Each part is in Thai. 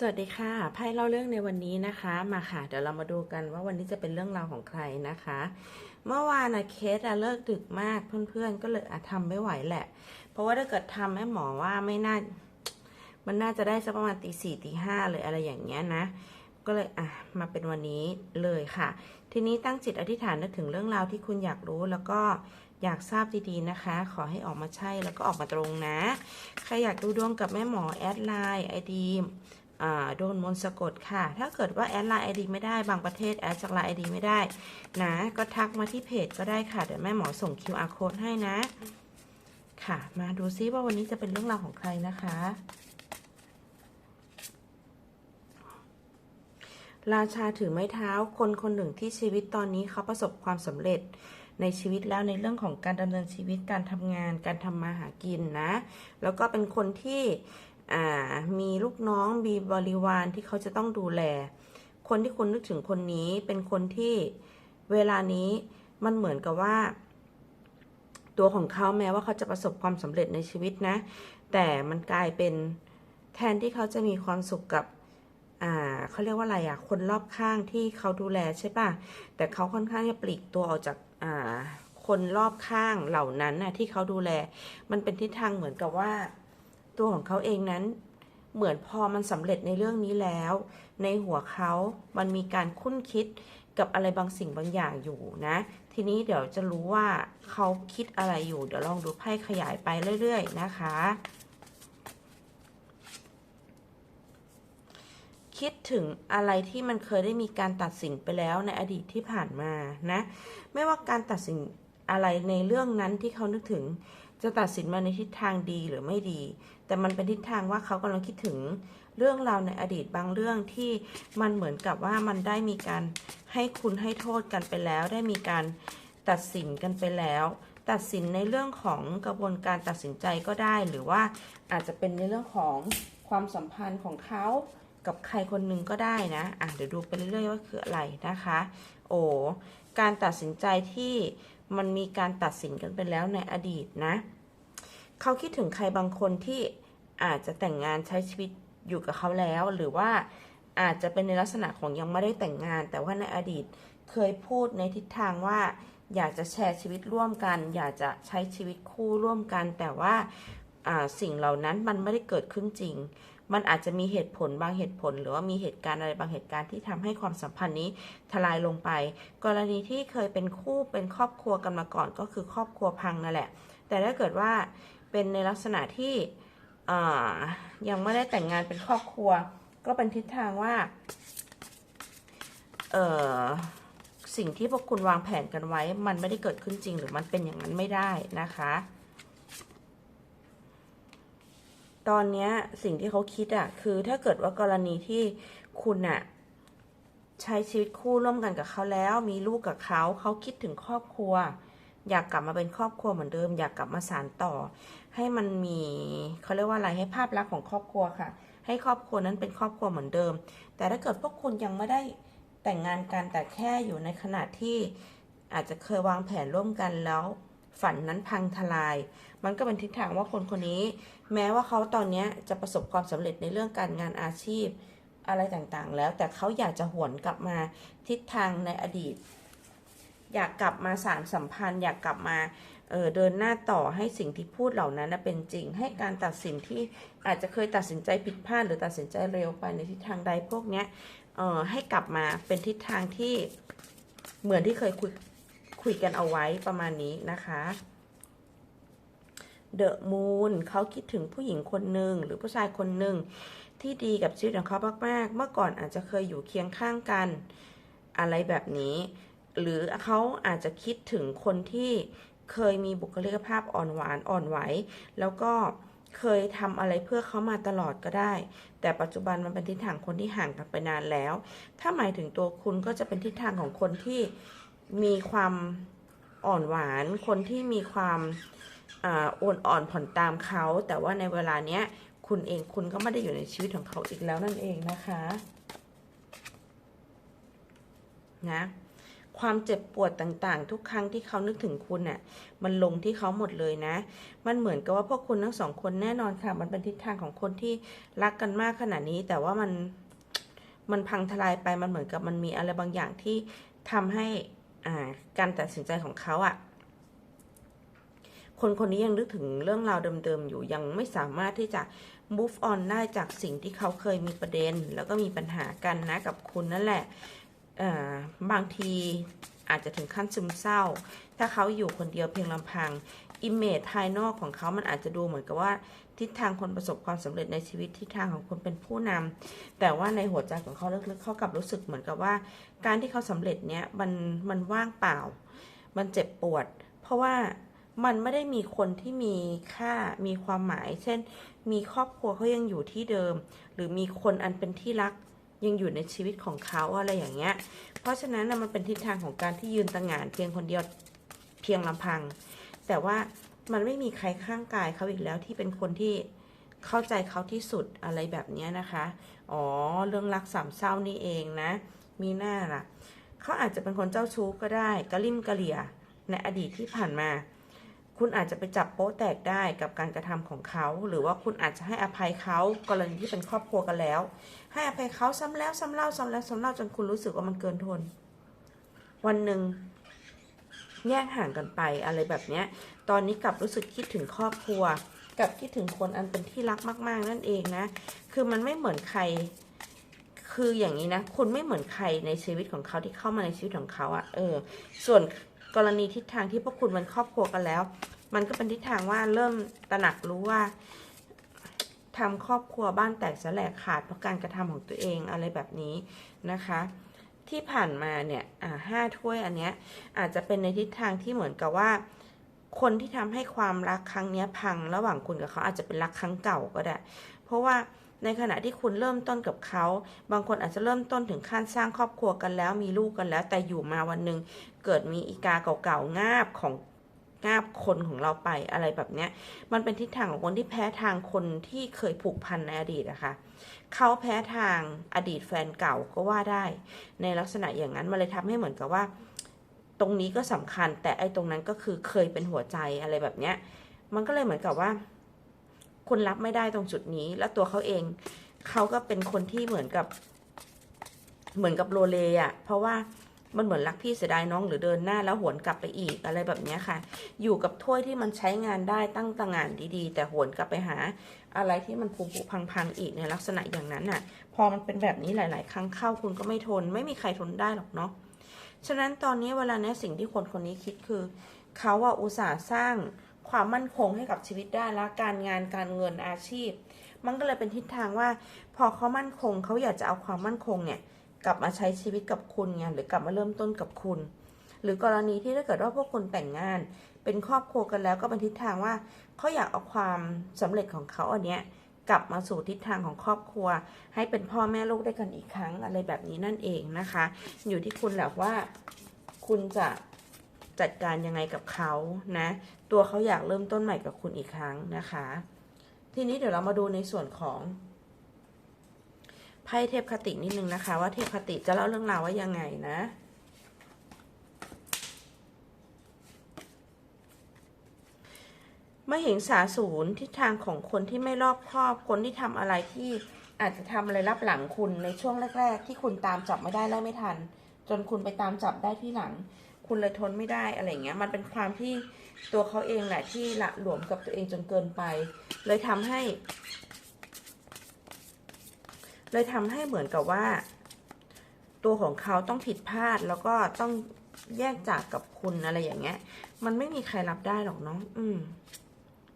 สวัสดีค่ะไพ่เล่าเรื่องในวันนี้นะคะ มาค่ะ เดี๋ยวเรามาดูกันว่าวันนี้จะเป็นเรื่องราวของใครนะคะ เมื่อวานนะเคสอะเลิกดึกมากเพื่อนๆ ก็เลยอะทำไม่ไหวแหละ เพราะว่าถ้าเกิดทำแม่หมอว่าไม่น่า มันน่าจะได้สักประมาณตีสี่ตีห้าเลยอะไรอย่างเงี้ยนะ ก็เลยอะมาเป็นวันนี้เลยค่ะ ทีนี้ตั้งจิตอธิษฐานนึกถึงเรื่องราวที่คุณอยากรู้แล้วก็อยากทราบดีๆนะคะ ขอให้ออกมาใช่แล้วก็ออกมาตรงนะ ใครอยากดูดวงกับแม่หมอแอดไลน์ไอดี โดนมนต์สะกดค่ะ ถ้าเกิดว่าแอดไลน์ไอดีไม่ได้บางประเทศแอดจากไลน์ไอดีไม่ได้นะก็ทักมาที่เพจก็ได้ค่ะ เดี๋ยวแม่หมอส่ง QR code ให้นะ ค่ะ มาดูซิว่าวันนี้จะเป็นเรื่องราวของใครนะคะราชาถือไม้เท้าคนคนหนึ่งที่ชีวิตตอนนี้เขาประสบความสำเร็จในชีวิตแล้วในเรื่องของการดำเนินชีวิตการทำงาน การทำมาหากินนะ แล้วก็เป็นคนที่ อ่ามีลูกน้องมีบริวารที่เขาจะต้องดูแล คนที่คุณนึกถึงคนนี้เป็นคนที่เวลานี้มันเหมือนกับว่า ตัวของเขาแม้ว่าเขาจะประสบความสำเร็จในชีวิตนะ แต่มันกลายเป็นแทนที่เขาจะมีความสุขกับอ่าเขาเรียกว่าอะไรอะ คนรอบข้างที่เขาดูแลใช่ป่ะ แต่เขาค่อนข้างจะปลีกตัวออกจากอ่าคนรอบข้างเหล่านั้นน่ะที่เขาดูแล มันเป็นทิศทางเหมือนกับว่า ตัวของเขาเองนั้น เหมือนพอมันสำเร็จในเรื่องนี้แล้ว ในหัวเขามันมีการคุ้นคิดกับอะไรบางสิ่งบางอย่างอยู่นะ ทีนี้เดี๋ยวจะรู้ว่าเขาคิดอะไรอยู่ เดี๋ยวลองดูไพ่ขยายไปเรื่อย ๆ นะคะ คิดถึงอะไรที่มันเคยได้มีการตัดสินไปแล้วในอดีตที่ผ่านมานะ ไม่ว่าการตัดสินอะไรในเรื่องนั้นที่เขานึกถึงจะตัดสินมาในทิศทางดีหรือไม่ดี แต่มันเป็นทิศทางว่าเขากำลังคิดถึงเรื่องราวในอดีตบางเรื่องที่มันเหมือนกับว่ามันได้มีการให้คุณให้โทษกันไปแล้ว ได้มีการตัดสินกันไปแล้ว ตัดสินในเรื่องของกระบวนการตัดสินใจก็ได้ หรือว่าอาจจะเป็นในเรื่องของความสัมพันธ์ของเขากับใครคนหนึ่งก็ได้นะ อะ เดี๋ยวดูไปเรื่อยๆว่าคืออะไรนะคะ โอ้ การตัดสินใจที่มันมีการตัดสินกันไปแล้วในอดีตนะ เขาคิดถึงใครบางคนที่อาจจะแต่งงานใช้ชีวิตอยู่กับเขาแล้ว หรือว่าอาจจะเป็นในลักษณะของยังไม่ได้แต่งงาน แต่ว่าในอดีตเคยพูดในทิศทางว่า อยากจะแชร์ชีวิตร่วมกัน อยากจะใช้ชีวิตคู่ร่วมกัน แต่ว่าสิ่งเหล่านั้นมันไม่ได้เกิดขึ้นจริง มันอาจจะมีเหตุผลบางเหตุผล หรือว่ามีเหตุการณ์อะไรบางเหตุการณ์ที่ทำให้ความสัมพันธ์นี้ทลายลงไป กรณีที่เคยเป็นคู่เป็นครอบครัวกันมาก่อนก็คือครอบครัวพังนั่นแหละ แต่ถ้าเกิดว่า เป็นในลักษณะที่ยังไม่ได้แต่งงานเป็นครอบครัว ก็เป็นทิศทางว่าสิ่งที่พวกคุณวางแผนกันไว้ มันไม่ได้เกิดขึ้นจริง หรือมันเป็นอย่างนั้นไม่ได้นะคะ ตอนนี้สิ่งที่เขาคิดอะคือถ้าเกิดว่ากรณีที่คุณอะใช้ชีวิตคู่ร่วมกันกับเขาแล้ว มีลูกกับเขา เขาคิดถึงครอบครัว อยากกลับมาเป็นครอบครัวเหมือนเดิม อยากกลับมาสานต่อ ให้มันมีเขาเรียกว่าอะไรให้ภาพลักษณ์ของครอบครัวค่ะ ให้ครอบครัวนั้นเป็นครอบครัวเหมือนเดิม แต่ถ้าเกิดพวกคุณยังไม่ได้แต่งงานกันแต่แค่อยู่ในขณะที่อาจจะเคยวางแผนร่วมกันแล้ว ฝันนั้นพังทลาย มันก็เป็นทิศทางว่าคนคนนี้ แม้ว่าเขาตอนนี้จะประสบความสำเร็จในเรื่องการงานอาชีพอะไรต่างๆ แล้วแต่เขาอยากจะหวนกลับมาทิศทางในอดีต อยากกลับมาสานสัมพันธ์ อยากกลับมาเออเดินหน้าต่อให้สิ่งที่พูดเหล่านั้นเป็นจริง ให้การตัดสินที่อาจจะเคยตัดสินใจผิดพลาดหรือตัดสินใจเร็วไปในทิศทางใดพวกเนี้ยเออให้กลับมาเป็นทิศทางที่เหมือนที่เคยคุยคุยกันเอาไว้ประมาณนี้นะคะเดอะมูนเขาคิดถึงผู้หญิงคนหนึ่งหรือผู้ชายคนหนึ่งที่ดีกับชีวิตของเขามากๆ เมื่อก่อนอาจจะเคยอยู่เคียงข้างกัน อะไรแบบนี้ หรือเขาอาจจะคิดถึงคนที่เคยมีบุคลิกภาพอ่อนหวานอ่อนไหว แล้วก็เคยทำอะไรเพื่อเขามาตลอดก็ได้ แต่ปัจจุบันมันเป็นทิศทางคนที่ห่างกันไปนานแล้ว ถ้าหมายถึงตัวคุณก็จะเป็นทิศทางของคนที่มีความอ่อนหวาน คนที่มีความอ่อ่อนอ่อนผ่อนตามเขา แต่ว่าในเวลาเนี้ยคุณเองคุณก็ไม่ได้อยู่ในชีวิตของเขาอีกแล้วนั่นเองนะคะ นะ ความเจ็บปวดต่างๆ ทุกครั้งที่เขานึกถึงคุณน่ะ มันลงที่เขาหมดเลยนะ มันเหมือนกับว่าพวกคุณทั้งสองคนแน่นอนค่ะ มันเป็นทิศทางของคนที่รักกันมากขนาดนี้ แต่ว่ามัน มันพังทลายไป มันเหมือนกับมันมีอะไรบางอย่างที่ทำให้อ่าการตัดสินใจของเขาอะคนคนนี้ยังนึกถึงเรื่องราวเดิมๆอยู่ ยังไม่สามารถที่จะ move on ได้จากสิ่งที่เขาเคยมีประเด็น แล้วก็มีปัญหากันนะกับคุณนั่นแหละ บางทีอาจจะถึงขั้นซึมเศร้า ถ้าเขาอยู่คนเดียวเพียงลำพังอิมเมจภายนอกของเขามันอาจจะดูเหมือนกับว่า ทิศทางคนประสบความสำเร็จในชีวิตทิศทางของคนเป็นผู้นำแต่ว่าในหัวใจของเขาลึกๆเขากลับรู้สึกเหมือนกับว่า การที่เขาสำเร็จเนี้ยมันมันว่างเปล่า มันเจ็บปวด เพราะว่ามันไม่ได้มีคนที่มีค่ามีความหมาย เช่น มีครอบครัวเขายังอยู่ที่เดิม หรือมีคนอันเป็นที่รัก ยังอยู่ในชีวิตของเขาอะไรอย่างเงี้ย เพราะฉะนั้นนะมันเป็นทิศทางของการที่ยืนตระหง่าน เพียงคนเดียวเพียงลำพัง แต่ว่ามันไม่มีใครข้างกายเขาอีกแล้วที่เป็นคนที่เข้าใจเขาที่สุดอะไรแบบเนี้ยนะคะ อ๋อ เรื่องรักสามเศร้านี่เองนะ มีหน้าล่ะ เขาอาจจะเป็นคนเจ้าชู้ก็ได้กระลิ่มกระเหลี่ยในอดีตที่ผ่านมา คุณอาจจะไปจับโป๊ะแตกได้กับการกระทำของเขา หรือว่าคุณอาจจะให้อภัยเขากรณีที่เป็นครอบครัวกันแล้ว ให้อภัยเขาซ้ำแล้วซ้ำเล่าซ้ำแล้วซ้ำเล่าจนคุณรู้สึกว่ามันเกินทน วันหนึ่งแยกห่างกันไปอะไรแบบเนี้ย ตอนนี้กลับรู้สึกคิดถึงครอบครัวกลับคิดถึงคนอันเป็นที่รักมาก ๆ นั่นเองนะ คือมันไม่เหมือนใคร คืออย่างนี้นะ คุณไม่เหมือนใครในชีวิตของเขาที่เข้ามาในชีวิตของเขาอะ่ะ เออ ส่วน กรณีทิศทางที่พวกคุณมันครอบครัวกันแล้ว มันก็เป็นทิศทางว่าเริ่มตระหนักรู้ว่าทำครอบครัวบ้านแตกสลายขาดเพราะการกระทำของตัวเองอะไรแบบนี้นะคะ ที่ผ่านมาเนี่ยห้าถ้วยอันเนี้ยอาจจะเป็นในทิศทางที่เหมือนกับว่า คนที่ทำให้ความรักครั้งเนี้ยพัง ระหว่างคุณกับเขาอาจจะเป็นรักครั้งเก่าก็ได้ เพราะว่า ในขณะที่คุณเริ่มต้นกับเขา บางคนอาจจะเริ่มต้นถึงขั้นสร้างครอบครัวกันแล้วมีลูกกันแล้ว แต่อยู่มาวันหนึ่งเกิดมีอีกาเก่าๆงาบของงาบคนของเราไปอะไรแบบเนี้ย มันเป็นทิศทางของคนที่แพ้ทางคนที่เคยผูกพันในอดีตอะคะเขาแพ้ทางอดีตแฟนเก่าก็ว่าได้ ในลักษณะอย่างนั้นมันเลยทำให้เหมือนกับว่า ตรงนี้ก็สำคัญ แต่ไอ้ตรงนั้นก็คือเคยเป็นหัวใจอะไรแบบเนี้ย มันก็เลยเหมือนกับว่า คุณรับไม่ได้ตรงจุดนี้ แล้วตัวเขาเอง เขาก็เป็นคนที่เหมือนกับ เหมือนกับโลเลอะเพราะว่ามันเหมือนรักพี่เสียดายน้องหรือเดินหน้าแล้วหวนกลับไปอีกอะไรแบบนี้ค่ะ อยู่กับถ้วยที่มันใช้งานได้ตั้งต่างานดีๆ แต่หวนกลับไปหา อะไรที่มันผุผุพังๆอีกในลักษณะอย่างนั้นน่ะ พอมันเป็นแบบนี้หลาย ๆ ครั้งเข้าคุณก็ไม่ทน ไม่มีใครทนได้หรอกเนาะฉะนั้นตอนนี้เวลาเนี้ยสิ่งที่คนคนนี้คิดคือ เขาอะอุตส่าห์สร้าง ความมั่นคงให้กับชีวิตได้และการงานการเงินอาชีพ มันก็เลยเป็นทิศทางว่า พอเขามั่นคงเขาอยากจะเอาความมั่นคงเนี่ยกลับมาใช้ชีวิตกับคุณไงหรือกลับมาเริ่มต้นกับคุณ หรือกรณีที่ถ้าเกิดว่าพวกคุณแต่งงาน เป็นครอบครัวกันแล้วก็เป็นทิศทางว่าเขาอยากเอาความสำเร็จของเขาอันเนี้ยกลับมาสู่ทิศทางของครอบครัว ให้เป็นพ่อแม่ลูกได้กันอีกครั้งอะไรแบบนี้นั่นเองนะคะ อยู่ที่คุณแหละว่า คุณจะ จัดการยังไงกับเขานะ ตัวเขาอยากเริ่มต้นใหม่กับคุณอีกครั้งนะคะ ทีนี้เดี๋ยวเรามาดูในส่วนของไพ่เทพคตินิดนึงนะคะ ว่าเทพคติจะเล่าเรื่องราวว่ายังไงนะม่เห็นสาศูนย์ทิศทางของคนที่ไม่รอบคอบคนที่ทำอะไรที่อาจจะทำอะไรรับหลังคุณในช่วงแรก ๆ ที่คุณตามจับไม่ได้ไล่ไม่ทัน จนคุณไปตามจับได้ที่หลัง คุณเลยทนไม่ได้อะไรเงี้ย มันเป็นความที่ตัวเขาเองแหละที่ละหลวมกับตัวเองจนเกินไป เลยทำให้ เลยทำให้เหมือนกับว่า ตัวของเขาต้องผิดพลาดแล้วก็ต้องแยกจากกับคุณอะไรอย่างเงี้ย มันไม่มีใครรับได้หรอกเนาะอืม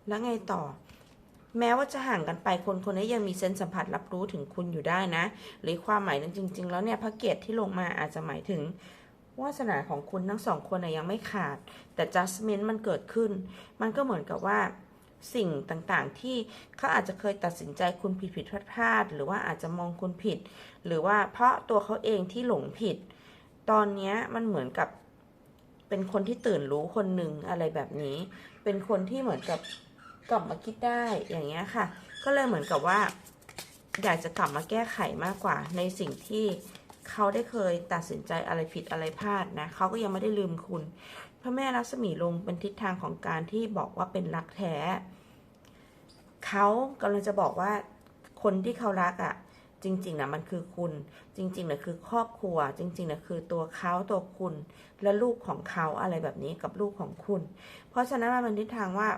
แล้วไงต่อ แม้ว่าจะห่างกันไปคนคนนี้ยังมีเซนส์สัมผัสรับรู้ถึงคุณอยู่ได้นะ หรือความหมายนั้นจริง ๆ แล้วเนี่ยพระเกียรติที่ลงมาอาจจะหมายถึง วาสนาของคุณทั้งสองคนนะยังไม่ขาด แต่ judgment มันเกิดขึ้น มันก็เหมือนกับว่าสิ่งต่างๆที่เขาอาจจะเคยตัดสินใจคุณผิดผิดพลาดพลาดหรือว่าอาจจะมองคุณผิด หรือว่าเพราะตัวเขาเองที่หลงผิด ตอนนี้มันเหมือนกับเป็นคนที่ตื่นรู้คนหนึ่งอะไรแบบนี้ เป็นคนที่เหมือนกับกลับมาคิดได้อย่างเงี้ยค่ะ ก็เลยเหมือนกับว่า อยากจะกลับมาแก้ไขมากกว่าในสิ่งที่ เขาได้เคยตัดสินใจอะไรผิดอะไรพลาดนะเขาก็ยังไม่ได้ลืมคุณ พระแม่รัศมีลงเป็นทิศทางของการที่บอกว่าเป็นรักแท้เขากำลังจะบอกว่าคนที่เขารักอะ่ะ จริงๆนะมันคือคุณ จริงๆนะคือครอบครัว จริงๆนะคือตัวเขาตัวคุณ และลูกของเขาอะไรแบบนี้กับลูกของคุณ เพราะฉะนั้นมันเป็นทิศทางว่า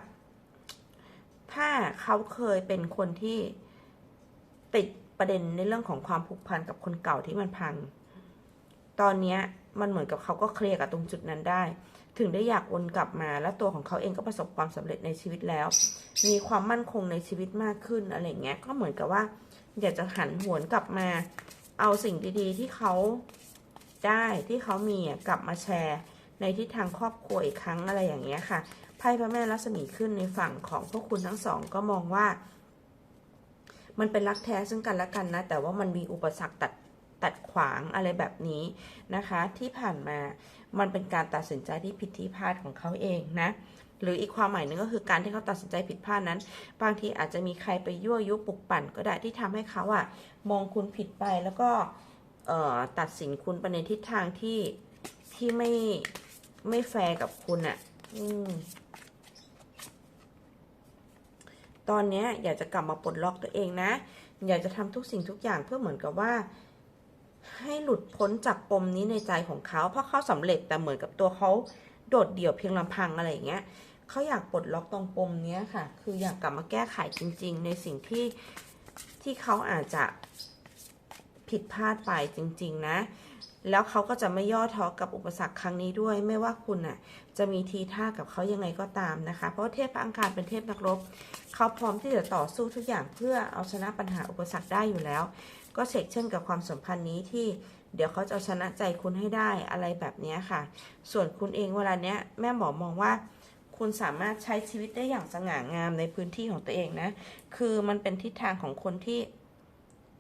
ถ้าเขาเคยเป็นคนที่ติด ประเด็นในเรื่องของความผูกพันกับคนเก่าที่มันพัง ตอนนี้มันเหมือนกับเขาก็เคลียร์กับตรงจุดนั้นได้ ถึงได้อยากวนกลับมา แล้วตัวของเขาเองก็ประสบความสำเร็จในชีวิตแล้ว มีความมั่นคงในชีวิตมากขึ้นอะไรเงี้ย ก็เหมือนกับว่า อยากจะหันหวนกลับมา เอาสิ่งดีๆ ที่เขาได้ที่เขามีอะกลับมาแชร์ในทิศทางครอบครัวอีกครั้งอะไรอย่างเงี้ยค่ะ ไพ่พระแม่รัศมีขึ้นในฝั่งของพวกคุณทั้งสองก็มองว่า มันเป็นรักแท้ซึ่งกันและกันนะ แต่ว่ามันมีอุปสรรคตัดตัดขวางอะไรแบบนี้นะคะ ที่ผ่านมามันเป็นการตัดสินใจที่ผิดที่พลาดของเขาเองนะหรืออีกความหมายหนึ่งก็คือการที่เขาตัดสินใจผิดพลาดนั้น บางทีอาจจะมีใครไปยั่วยุปลุกปั่นก็ได้ที่ทำให้เขาอะมองคุณผิดไปแล้วก็ตัดสินคุณไปในทิศทางที่ที่ไม่ไม่แฟร์กับคุณอะอืม ตอนนี้อยากจะกลับมาปลดล็อกตัวเองนะ อยากจะทำทุกสิ่งทุกอย่างเพื่อเหมือนกับว่า ให้หลุดพ้นจากปมนี้ในใจของเขาเพราะเขาสำเร็จแต่เหมือนกับตัวเขาโดดเดี่ยวเพียงลำพังอะไรอย่างเงี้ยเขาอยากปลดล็อกตรงปมเนี้ยค่ะ คืออยากกลับมาแก้ไขจริง ๆ ในสิ่งที่ที่เขาอาจจะผิดพลาดไปจริง ๆ นะ แล้วเขาก็จะไม่ย่อท้อกับอุปสรรคครั้งนี้ด้วย ไม่ว่าคุณน่ะจะมีทีท่ากับเขายังไงก็ตามนะคะ เพราะเทพพระอังคารเป็นเทพนักรบ เขาพร้อมที่จะต่อสู้ทุกอย่างเพื่อเอาชนะปัญหาอุปสรรคได้อยู่แล้ว ก็เช็คเช่นกับความสัมพันธ์นี้ที่เดี๋ยวเขาจะเอาชนะใจคุณให้ได้อะไรแบบนี้ค่ะ ส่วนคุณเองเวลาเนี้ยแม่หมอมองว่า คุณสามารถใช้ชีวิตได้อย่างสง่างามในพื้นที่ของตัวเองนะ คือมันเป็นทิศทางของคนที่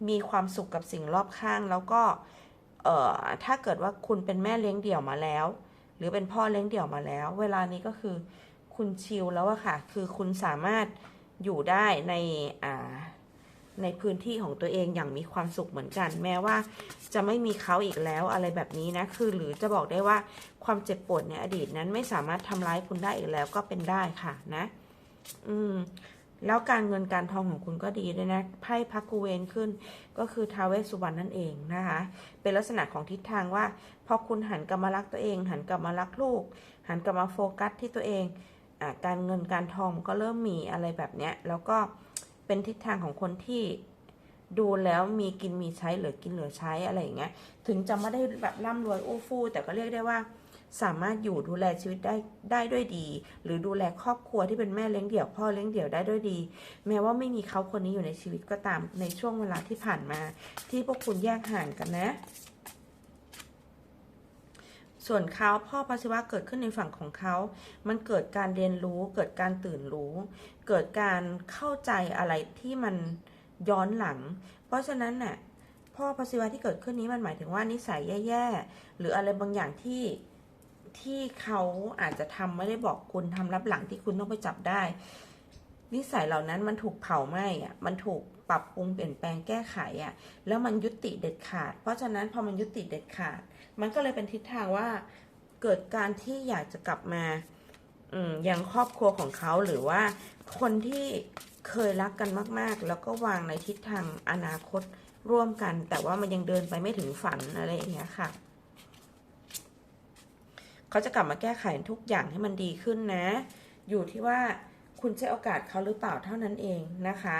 มีความสุขกับสิ่งรอบข้างแล้วก็ เอ่อถ้าเกิดว่าคุณเป็นแม่เลี้ยงเดี่ยวมาแล้ว หรือเป็นพ่อเลี้ยงเดี่ยวมาแล้ว เวลานี้ก็คือคุณชิลแล้วอะค่ะ คือคุณสามารถอยู่ได้ในอ่าในพื้นที่ของตัวเองอย่างมีความสุขเหมือนกัน แม้ว่าจะไม่มีเขาอีกแล้วอะไรแบบนี้นะ คือหรือจะบอกได้ว่าความเจ็บปวดในอดีตนั้นไม่สามารถทำร้ายคุณได้อีกแล้วก็เป็นได้ค่ะนะ อืม แล้วการเงินการทองของคุณก็ดีด้วยนะไพ่พักกูเวนขึ้น ก็คือทาวเวสุวรรณนั่นเองนะคะ เป็นลักษณะของทิศทางว่า พอคุณหันกลับมารักตัวเอง หันกลับมารักลูก หันกลับมาโฟกัสที่ตัวเองอการเงินการทองก็เริ่มมีอะไรแบบเนี้ยแล้วก็เป็นทิศทางของคนที่ดูแล้วมีกินมีใช้เหลือกินเหลือใช้อะไรอย่างเงี้ยถึงจะไม่ได้แบบร่ำรวยอู้ฟู่แต่ก็เรียกได้ว่า สามารถอยู่ดูแลชีวิตได้ได้ด้วยดี หรือดูแลครอบครัวที่เป็นแม่เลี้ยงเดี่ยวพ่อเลี้ยงเดี่ยวได้ด้วยดี แม้ว่าไม่มีเขาคนนี้อยู่ในชีวิตก็ตามในช่วงเวลาที่ผ่านมา ที่พวกคุณแยกห่างกันนะส่วนเขาพ่อพระศิวะเกิดขึ้นในฝั่งของเขา มันเกิดการเรียนรู้ เกิดการตื่นรู้ เกิดการเข้าใจอะไรที่มันย้อนหลัง เพราะฉะนั้นน่ะ พ่อพระศิวะที่เกิดขึ้นนี้มันหมายถึงว่านิสัยแย่ๆ หรืออะไรบางอย่างที่ ที่เขาอาจจะทำไม่ได้บอกคุณทำรับหลังที่คุณต้องไปจับได้ นิสัยเหล่านั้นมันถูกเผาไหม้อะมันถูกปรับปรุงเปลี่ยนแปลงแก้ไขอะแล้วมันยุติเด็ดขาด เพราะฉะนั้นพอมันยุติเด็ดขาด มันก็เลยเป็นทิศทางว่าเกิดการที่อยากจะกลับมาอืมยังครอบครัวของเขาหรือว่าคนที่เคยรักกันมาก ๆ แล้วก็วางในทิศทางอนาคตร่วมกัน แต่ว่ามันยังเดินไปไม่ถึงฝันอะไรอย่างเงี้ยค่ะ เขาจะกลับมาแก้ไขทุกอย่างให้มันดีขึ้นนะ อยู่ที่ว่าคุณใช้โอกาสเขาหรือเปล่าเท่านั้นเองนะคะ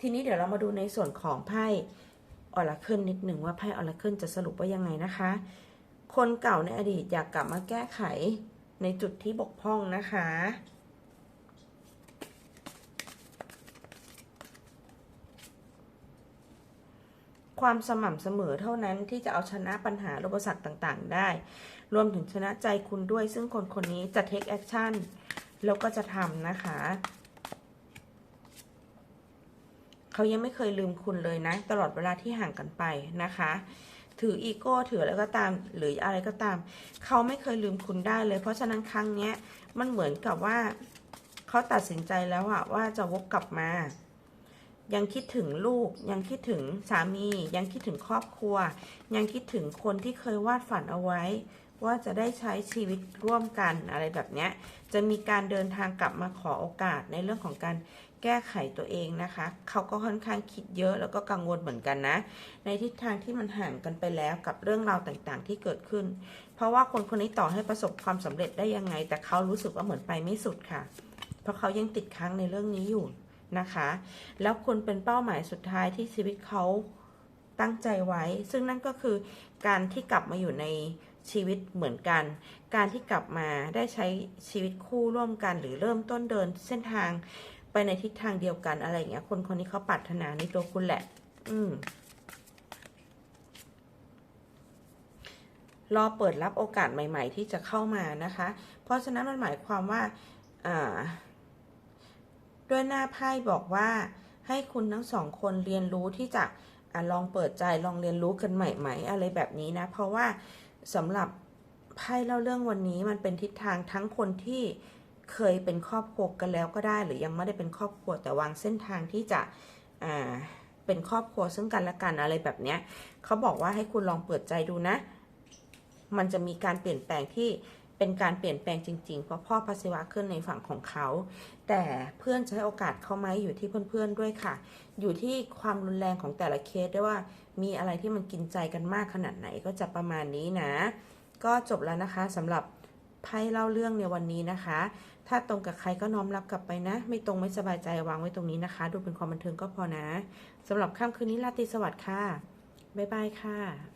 ทีนี้เดี๋ยวเรามาดูในส่วนของไพ่ออราเคิลนิดหนึ่งว่าไพ่ออราเคิลจะสรุปว่ายังไงนะคะ คนเก่าในอดีตอยากกลับมาแก้ไขในจุดที่บกพร่องนะคะ ความสม่ำเสมอเท่านั้นที่จะเอาชนะปัญหาอุปสรรคต่าง ๆ ได้ รวมถึงชนะใจคุณด้วย ซึ่งคนคนนี้จะ take action แล้วก็จะทำนะคะ เขายังไม่เคยลืมคุณเลยนะ ตลอดเวลาที่ห่างกันไปนะคะ ถืออีโก้ถืออะไรก็ตาม หรืออะไรก็ตาม เขาไม่เคยลืมคุณได้เลย เพราะฉะนั้นครั้งนี้มันเหมือนกับว่า เขาตัดสินใจแล้วอะว่าจะวกกลับมา ยังคิดถึงลูก ยังคิดถึงสามี ยังคิดถึงครอบครัว ยังคิดถึงคนที่เคยวาดฝันเอาไว้ ว่าจะได้ใช้ชีวิตร่วมกันอะไรแบบเนี้ย จะมีการเดินทางกลับมาขอโอกาสในเรื่องของการแก้ไขตัวเองนะคะ เขาก็ค่อนข้างคิดเยอะแล้วก็กังวลเหมือนกันนะ ในทิศทางที่มันห่างกันไปแล้วกับเรื่องราวต่างๆที่เกิดขึ้น เพราะว่าคนคนนี้ต่อให้ประสบความสำเร็จได้ยังไง แต่เขารู้สึกว่าเหมือนไปไม่สุดค่ะ เพราะเขายังติดค้างในเรื่องนี้อยู่นะคะ แล้วคุณเป็นเป้าหมายสุดท้ายที่ชีวิตเขาตั้งใจไว้ ซึ่งนั่นก็คือการที่กลับมาอยู่ใน ชีวิตเหมือนกัน การที่กลับมาได้ใช้ชีวิตคู่ร่วมกันหรือเริ่มต้นเดินเส้นทางไปในทิศทางเดียวกันอะไรอย่างเงี้ย คนคนนี้เขาปรารถนาในตัวคุณแหละ อืมรอเปิดรับโอกาสใหม่ ๆ ที่จะเข้ามานะคะ เพราะฉะนั้นมันหมายความว่าด้วยหน้าไพ่บอกว่าให้คุณทั้งสองคนเรียนรู้ที่จะอะลองเปิดใจลองเรียนรู้กันใหม่ไหมอะไรแบบนี้นะ เพราะว่า สำหรับไพ่เล่าเรื่องวันนี้มันเป็นทิศทางทั้งคนที่เคยเป็นครอบครัวกันแล้วก็ได้ หรือยังไม่ได้เป็นครอบครัวแต่วางเส้นทางที่จะเป็นครอบครัวซึ่งกันและกันอะไรแบบเนี้ยเขาบอกว่าให้คุณลองเปิดใจดูนะ มันจะมีการเปลี่ยนแปลงที่ เป็นการเปลี่ยนแปลงจริงๆ เพราะพ่อพระศิวะขึ้นในฝั่งของเขา แต่เพื่อนจะให้โอกาสเขาไหมอยู่ที่เพื่อนๆด้วยค่ะ อยู่ที่ความรุนแรงของแต่ละเคสด้วยว่า มีอะไรที่มันกินใจกันมากขนาดไหนก็จะประมาณนี้นะ ก็จบแล้วนะคะสำหรับไพ่เล่าเรื่องในวันนี้นะคะ ถ้าตรงกับใครก็น้อมรับกลับไปนะ ไม่ตรงไม่สบายใจวางไว้ตรงนี้นะคะ ดูเป็นความบันเทิงก็พอนะสำหรับค่ำคืนนี้ราตรีสวัสดิ์ค่ะ บ๊ายบายค่ะ